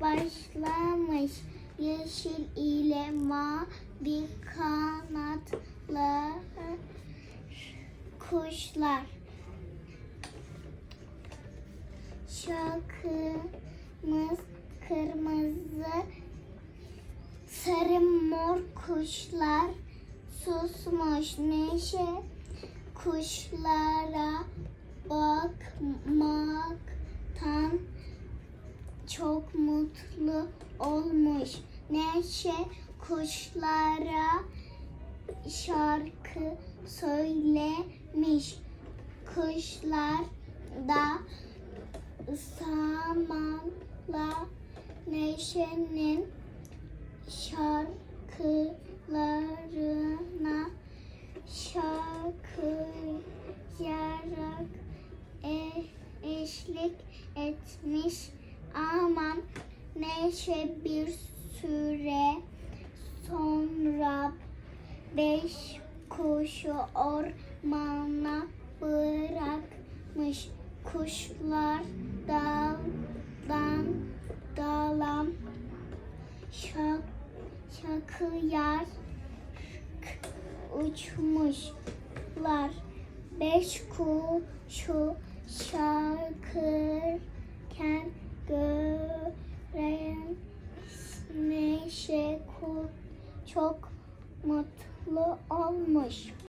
başlamış. Yeşil ile mavi kanatlı kuşlar. Şarkımız kırmızı, sarı mor kuşlar susmuş neşe kuşlara bakmaktan çok mutlu olmuş. Neşe kuşlara şarkı söylemiş. Kuşlar da zamanla Neşe'nin şarkılarına şarkıyarak e, eşlik etmiş ama Neşe bir süre sonra beş kuşu ormana bırakmış. Kuşlar daldan dala şak, şakıyar uçmuşlar. Beş kuşu şarkırken çok mutlu olmuş.